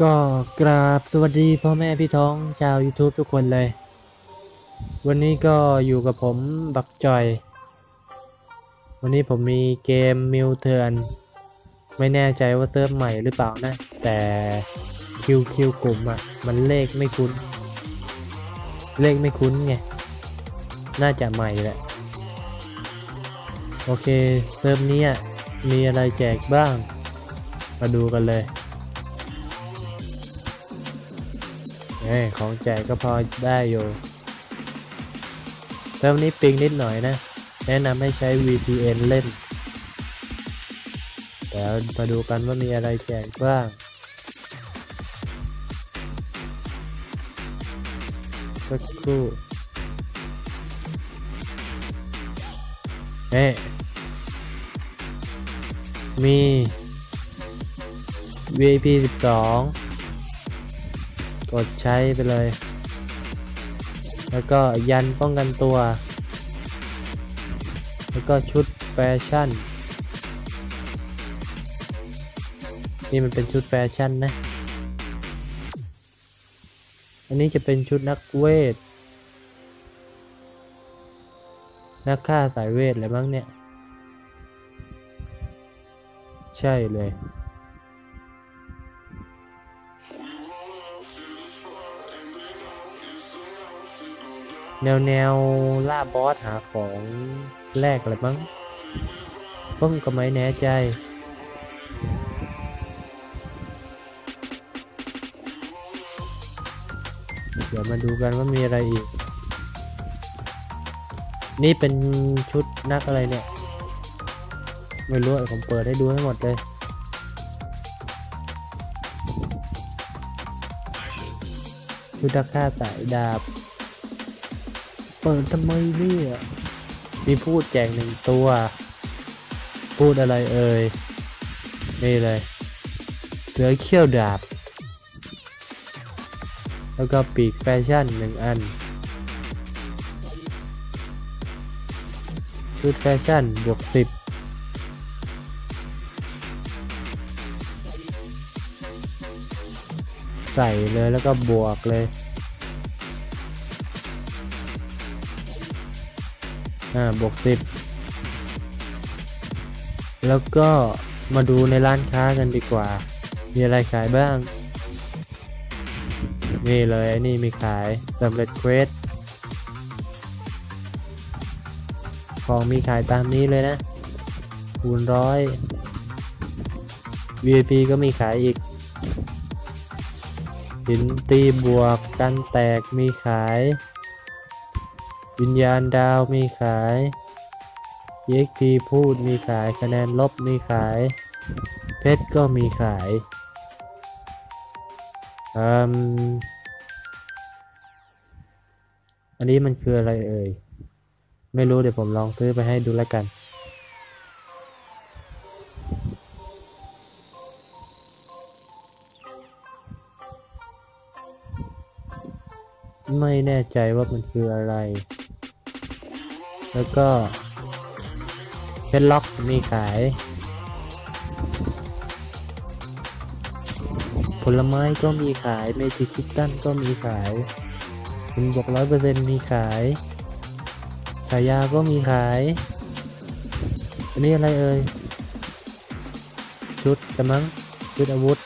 ก็กราบสวัสดีพ่อแม่พี่ท้องชาว YouTube ทุกคนเลย วันนี้ก็อยู่กับผมบักจอย วันนี้ผมมีเกมมิวเทือนไม่แน่ใจว่าเซิร์ฟใหม่หรือเปล่านะ แต่คิวคิวกลุ่มอะ่ะ มันเลขไม่คุ้น เลขไม่คุ้นไง น่าจะใหม่แหละ โอเค เซิร์ฟนี้อะมีอะไรแจกบ้าง มาดูกันเลย เอ้ยของแจกก็พอได้อยู่เทอมนี้ปิงนิดหน่อยนะ แนะนำให้ใช้ VPN เล่น เดี๋ยวมาดูกันว่ามีอะไรแจกบ้างสักครู่เอ้มี VIP 12 กดใช้ไปเลย แล้วก็ยันป้องกันตัว แล้วก็ชุดแฟชั่น นี่มันเป็นชุดแฟชั่นนะ อันนี้จะเป็นชุดนักเวท นักฆ่าสายเวทอะไรบ้างเนี่ย ใช่เลย แนวแนวล่าบอสหาของแรกอะไรมั้งเพิ่งก็ไม่แน่ใจ เดี๋ยวมาดูกันว่ามีอะไรอีก นี่เป็นชุดนักอะไรเนี่ย ไม่รู้อะผมเปิดให้ดูให้หมดเลยชุดนักฆ่าสายดาบ เปิดทำไมเนี่ยมีพูดแจกหนึ่งตัว พูดอะไรเอ่ย นี่เลย เสือเขี้ยวดาบ แล้วก็ปีกแฟชั่นหนึ่งอัน ชุดแฟชั่นบวกสิบใส่เลยแล้วก็บวกเลย อ่าบวกสิบแล้วก็มาดูในร้านค้ากันดีกว่า มีอะไรขายบ้าง นี่เลยไอ้นี่มีขายสำเร็จเควสของมีขายตามนี้เลยนะคูณร้อย VIP ก็มีขายอีกหินตีบวกกันแตกมีขาย วิญญาณดาวมีขาย EXP พูดมีขายคะแนนลบมีขาย เพชรก็มีขายอันนี้มันคืออะไรเอ่ย ไม่รู้เดี๋ยวผมลองซื้อไปให้ดูแล้วกัน ไม่แน่ใจว่ามันคืออะไร แล้วก็เพชรล็อกมีขาย ผลไม้ก็มีขายเมจิคิตตันก็มีขายคุณบอกร้อยเปอร์เซ็นต์มีขายฉายาก็มีขาย อันนี้อะไรเอ่ย ชุดกระมัง ชุดอาวุธ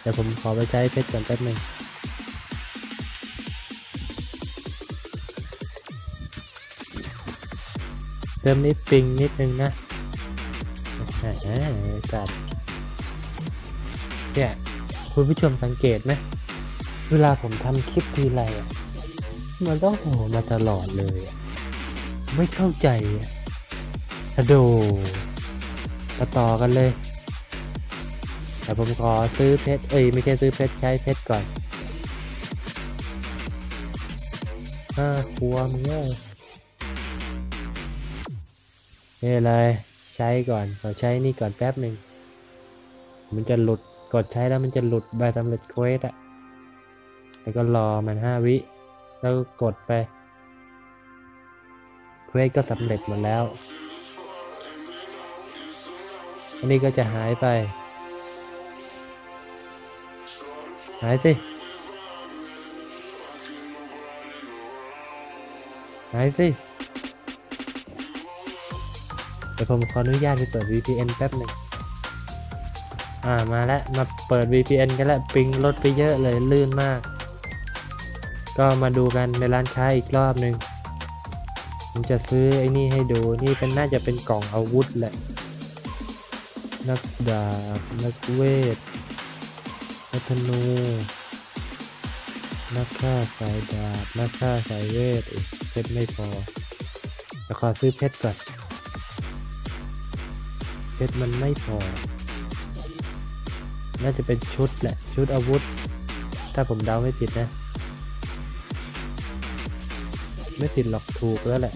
เดี๋ยวผมขอไปใช้เพชรก่อนแป๊บหนึ่ง เติมนิดปิงนิดนึงนะแหมสัตว์เนี่ยคุณผู้ชมสังเกตไหมเวลาผมทำคลิปทีไรมันต้องโหมาตลอดเลย ไม่เข้าใจอะอะโดมาต่อกันเลยแต่ผมขอซื้อเพชร เอ้ย ไม่ใช่ซื้อเพชร ใช้เพชรก่อนห้ากลัวมึงเอ้ย นี่เลยใช้ก่อนขอใช้นี่ก่อนแป๊บหนึ่งมันจะหลุดกดใช้แล้วมันจะหลุดใบสำเร็จเควสอะแล้วก็รอมันห้าวิ แล้วก็กดไปเควสก็สำเร็จหมดแล้ว อันนี้ก็จะหายไป หายสิ หายสิ ดี๋ยวผมขออนุญาตไปเปิด VPN แป๊บหนึ่งอ่ามาแล้วมาเปิด VPN กันแล้วปิงลดไปเยอะเลยลื่นมาก ก็มาดูกันในร้านค้าอีกรอบหนึ่งผมจะซื้อไอ้นี่ให้ดูนี่เป็นน่าจะเป็นกล่องอาวุธแหละ นักดาบนักเวทนักธนูนักฆ่าสายดาบนักฆ่าสายเวทเพชรไม่พอเดี๋ยวขอซื้อเพชรก่อน เพชรมันไม่พอ น่าจะเป็นชุดแหละ ชุดอาวุธ ถ้าผมเดาไม่ผิดนะ ไม่ผิดหรอกถูกแล้วแหละ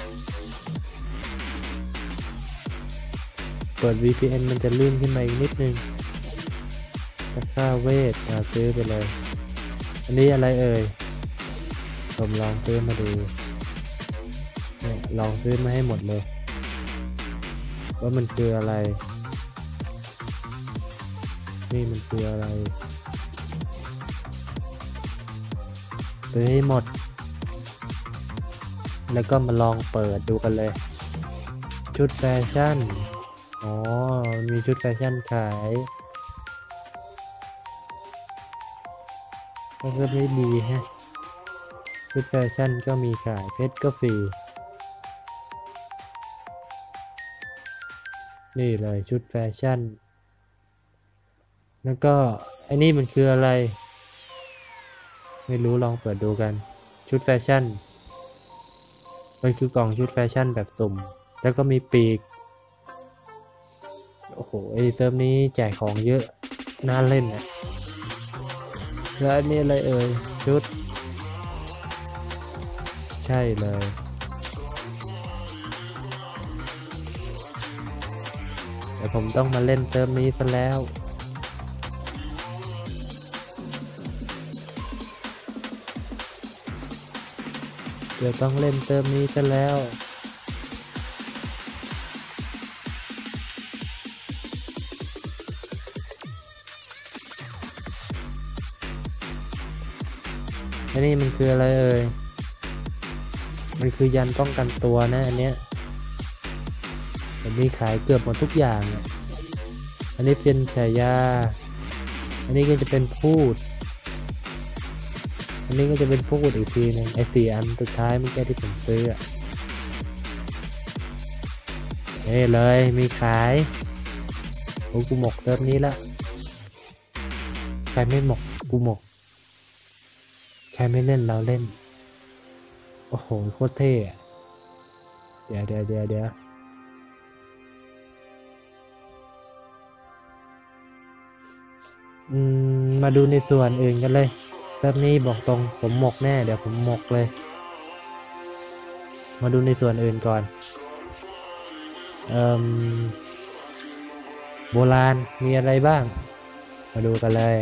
เปิด VPN มันจะลื่นขึ้นมาอีกนิดนึงถ้าค่าเวทมาซื้อไปเลย อันนี้อะไรเอ่ย ผมลองซื้อมาดูเนี่ยลองซื้อมาให้หมดเลย ว่ามันคืออะไร นี่มันคืออะไร ซื้อให้หมด แล้วก็มาลองเปิดดูกันเลย ชุดแฟชั่น อ๋อ มีชุดแฟชั่นขายก็เริ่มไม่ดีฮะ ชุดแฟชั่นก็มีขาย เพชรก็ฟรี นี่เลยชุดแฟชั่น แล้วก็ไอ้นี่มันคืออะไร ไม่รู้ลองเปิดดูกัน ชุดแฟชั่น มันคือกล่องชุดแฟชั่นแบบสุ่ม แล้วก็มีปีก โอ้โหไอเซิร์ฟนี้แจกของเยอะ น่าเล่นอะแล้วอันนี้อะไรเอ่ย ชุด ใช่เลยแต่ผมต้องมาเล่นเซิร์ฟนี้ซะแล้ว เดี๋ยวต้องเล่นเติมนี้กันแล้วอันนี้มันคืออะไรเอ่ย มันคือยันป้องกันตัวนะอันเนี้ยผมมีขายเกือบหมดทุกอย่างอันนี้เป็นฉายา อันนี้ก็จะเป็นพูด อันนี้ก็จะเป็นพูดอีกทีหนึงไอ้สี่อันสุดท้ายเมื่อกี้ที่ผมซื้ออะเฮ้เลยมีขายโอ้กูหมกเซิร์ฟนี้ละใครไม่หมกกูหมกใครไม่เล่นเราเล่น โอ้โหโคตรเท่เดี๋ยวเดี๋ยวเดี๋ยวเดี๋ยวมาดูในส่วนอื่นกันเลย เซิร์ฟนี้บอกตรงผมหมกแน่ เดี๋ยวผมหมกเลย มาดูในส่วนอื่นก่อนเอ่มโบราณมีอะไรบ้าง มาดูกันเลย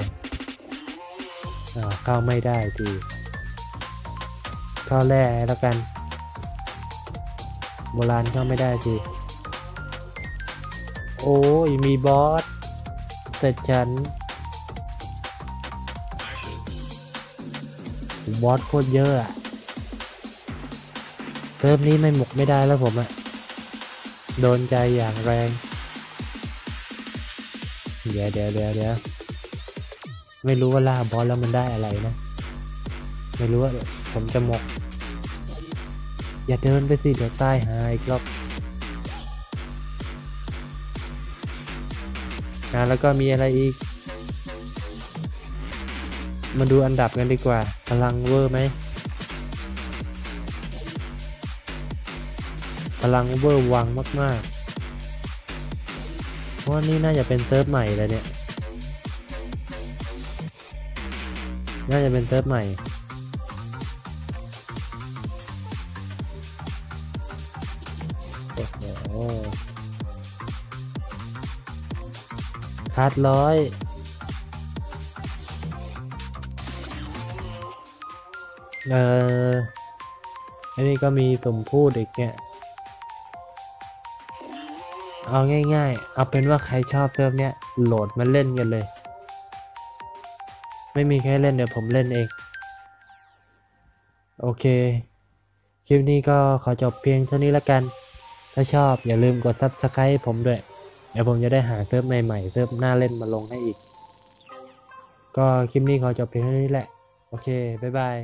เข้าไม่ได้ทีเข้าแร่แล้วกัน โบราณเข้าไม่ได้ทีโอ้ยมีบอสแต่ฉัน บอสโคตรเยอะอะเซิร์ฟนี้ไม่หมกไม่ได้แล้วผมอะโดนใจอย่างแรง เดี๋ยวเดี๋ยวเดี๋ยวเดี๋ยวไม่รู้ว่าล่าบอสแล้วมันได้อะไรนะ ไม่รู้ว่าผมจะหมก อย่าเดินไปสิเดี๋ยวใต้หายอีกรอบนะแล้วก็มีอะไรอีก มาดูอันดับกันดีกว่า พลังเวอร์ไหม พลังเวอร์วังมากๆ เพราะว่านี่น่าจะเป็นเซิร์ฟใหม่เลยเนี่ย น่าจะเป็นเซิร์ฟใหม่ โอ้โหคัดร้อย เอออันนี้ก็มีสมพูดอีกเนี่ย เอาง่าย ๆ เอาเป็นว่าใครชอบเซิร์ฟเนี้ยโหลดมาเล่นกันเลย ไม่มีใครเล่นเดี๋ยวผมเล่นเอง โอเค คลิปนี้ก็ขอจบเพียงเท่านี้ละกัน ถ้าชอบอย่าลืมกด Subscribe ผมด้วย เดี๋ยวผมจะได้หาเซิร์ฟใหม่ๆเซิร์ฟน่าเล่นมาลงให้อีก ก็คลิปนี้ขอจบเพียงเท่านี้แหละ โอเค บ๊ายบาย